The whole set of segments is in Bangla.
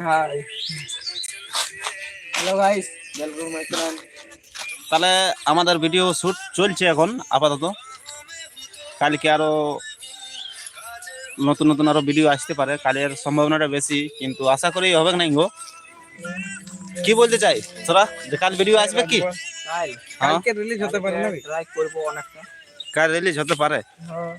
Hi hello guys welcome my channel তাহলে আমাদের ভিডিও শুট চলছে এখন আপাতত। কালকে আরও নতুন নতুন আরও ভিডিও আসতে পারে কালের সম্ভাবনাটা বেশি কিন্তু আশা করি হবে না গো। কি বলতে চাই? তোরা যে কাল ভিডিও আসবে কি? কাল। হ্যাঁ। কালকে রিলিজ হতে পারে না ট্রাই করব অনেকটা। কাল রিলিজ হতে পারে। হ্যাঁ।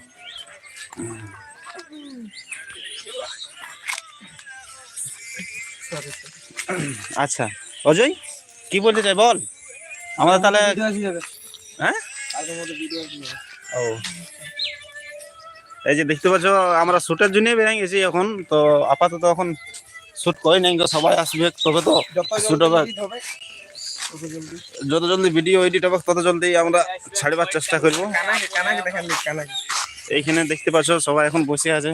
আচ্ছা। অজয় কি বলতে চাই বল? আমাদের তাহলে হ্যাঁ? ও। এই যে দেখতে পাচ্ছ আমরা শুটের জন্যই বেরিয়ে গেছি এখন তো আপাতত এখন শুট করি নাই সবাই আসবে তবে তো। শুট হবে। যত জলদি ভিডিও এডিট হবে তত জলদি আমরা ছাড়বার চেষ্টা করব। এইখানে দেখতে পাচ্ছ সবাই এখন বসে আছে।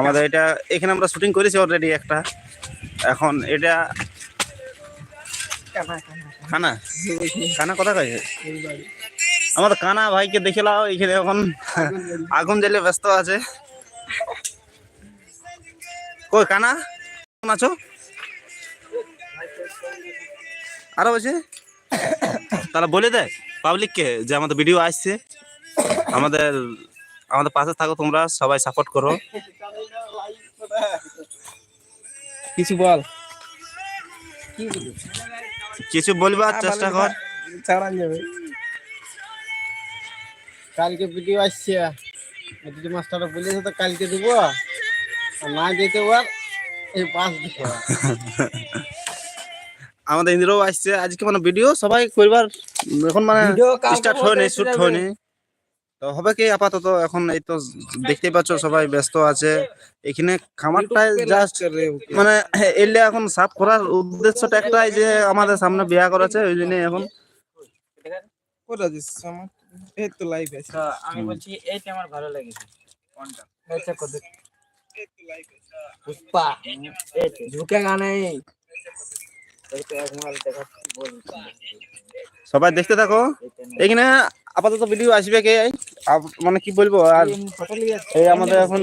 আমাদের এটা এখানে আমরা শুটিং করেছি অলরেডি একটা। এখন এটা কানা কানা কথা কয়েছে আমাদের কানা ভাইকে দেখে লাও এখানে এখন আগুন জ্বালিয়ে ব্যস্ত আছে। কই, কানা? কেমন আছো? আরও বলছে? তাহলে বলে দেয় পাবলিককে যে আমাদের ভিডিও আসছে। আমাদের আমাদের পাশে থাকো তোমরা, সবাই সাপোর্ট করো। কিছু বল। কিছু বলবার চেষ্টা কর। ছাড়ান যাবে। কালকে ভিডিও আসছে। যদি মাস্টাররা বলেছে তো কালকে দেবো। আর না যেতে ওর এই দিকে আমাদের ইন্দ্রও আসছে। আজকে মানে ভিডিও সবাই করবার এখন মানে স্টার্ট হয়নি শুট হয়নি। তো হবে কি আপাতত এখন এই তো দেখতেই পাচ্ছ সবাই ব্যস্ত আছে। এখানে খামারটায় জাস্ট মানে এলে এখন সাফ করার উদ্দেশ্যটা একটাই যে আমাদের সামনে বিয়া করেছে ওই জন্য এখন। কোথা দিচ্ছিস আমার? এই তো লাইভ আমি বলছি এইটা আমার ভালো লেগেছে। কোনটা? কত পুষ্পা ঝুঁকেগা নেই। এই তো এক মাল দেখা বল। সবাই দেখতে থাকো। এখানে আপাতত ভিডিও আসবে কে? মানে কি বলব আর এই আমাদের এখন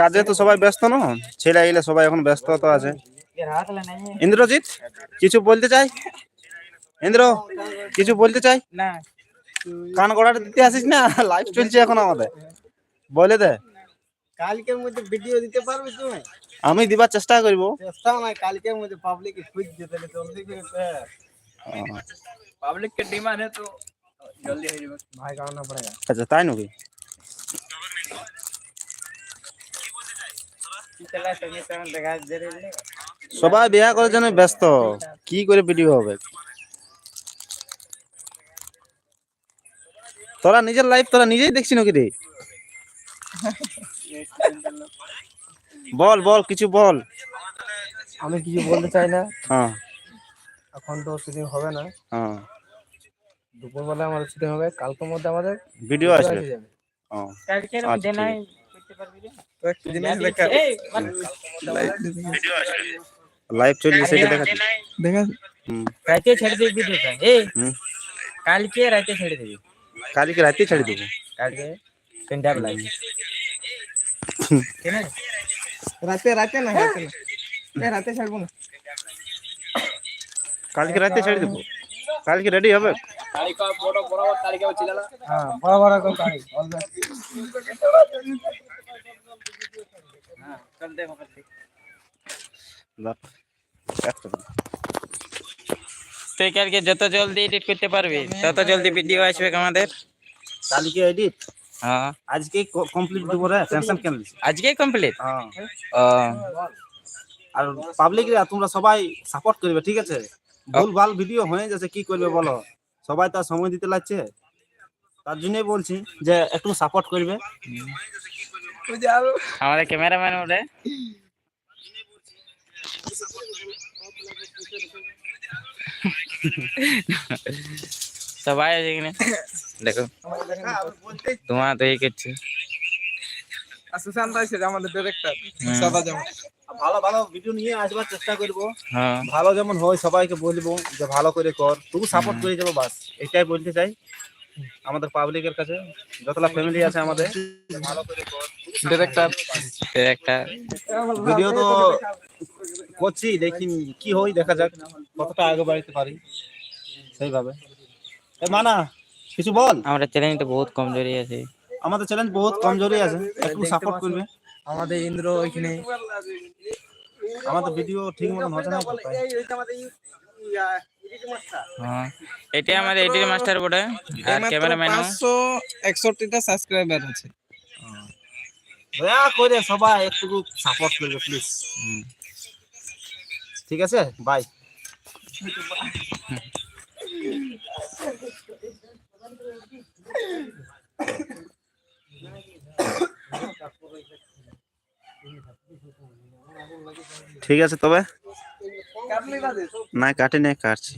কাজে তো সবাই ব্যস্ত না? ছেলে এলে সবাই এখন ব্যস্ত তো আছে। ইন্দ্রজিৎ কিছু বলতে চাই? ইন্দ্র কিছু বলতে চাই? না কান গড়াটা দিতে আসিস না? লাইভ চলছে এখন আমাদের। বলে দে। কালকের মধ্যে ভিডিও দিতে পারবে তুমি? আমি দিবার চেষ্টা করব। চেষ্টা নাই কালকের মধ্যে পাবলিক খুঁজছে তাহলে পাবলিক কে ডিমান্ড তো। আচ্ছা তাই নাকি? সবাই বিয়া করার জন্য ব্যস্ত। কি করে ভিডিও হবে? তোরা নিজের লাইফ তোরা নিজেই দেখছি নাকি রে? বল বল কিছু বল। আমি কিছু বলতে চাই না। হ্যাঁ। এখন তো শুটিং হবে না। হ্যাঁ। দুপুরবেলা আমাদের ছুটি হবে কালকের মধ্যে আমাদের ভিডিও আসবে। লাইভ আচ্ছা, মানে হ্যাঁ। চলছে। সেটা দেখা দেখা রাতে দিবি কালকে রাতে ছেড়ে দিবি। কালকে রাতে ছেড়ে দেবো। কালকে তিনটা রাতে না হ্যাঁ। রাতে ছাড়বো না। কালকে রাতে ছেড়ে দেবো। কালকে রেডি হবে? হ্যাঁ হ্যাঁ তুই কালকে যত জলদি এডিট করতে পারবি তত জলদি ভিডিও আসবে আমাদের। কালকে এডিট হ্যাঁ। আজকে কমপ্লিট দেবো রে টেনশন কেন নিস? আজকেই কমপ্লিট হ্যাঁ। আর পাবলিক তোমরা সবাই সাপোর্ট করবে ঠিক আছে? ভুল ভালো ভিডিও হয়ে যাচ্ছে কি করবে বলো? সবাই তার সময় দিতে লাগছে। তার জন্যই বলছি যে একটু সাপোর্ট করবে। আমাদের ক্যামেরাম্যান বলে। সবাই আছে এখানে দেখো। তোমার তো এই করছে। সুশান্ত আছে আমাদের হুম। সাদা জামা। ভালো ভালো ভিডিও নিয়ে আসবার চেষ্টা করব। হ্যাঁ। ভালো যেমন হয় সবাইকে বলব যে ভালো করে কর। তবু সাপোর্ট করে যাব বাস। এটাই বলতে চাই। আমাদের পাবলিকের কাছে যতটা ফ্যামিলি আছে আমাদের ভালো করে কর। ডিরেক্টর একটা ভিডিও তো করছি দেখি কি হই দেখা যাক কতটা আগে বাড়িতে পারি। সেইভাবে। এ মানা কিছু বল? আমরা চ্যালেঞ্জ তো বহুত কমজোরি আছে। আমাদের চ্যালেঞ্জ বহুত কমজোরি আছে একটু সাপোর্ট করবে। আমাদের ইন্দ্র ওইখানে আমাদের ভিডিও ঠিক মতন হচ্ছে না। হ্যাঁ। এটা আমাদের এডিট মাস্টার বটে আর ক্যামেরাম্যান পাঁচশো একষট্টিটা সাবস্ক্রাইবার আছে। দয়া করে সবাই একটু সাপোর্ট করবে প্লিজ ঠিক আছে? বাই ঠিক আছে তবে? না কাটি নে কাটছি।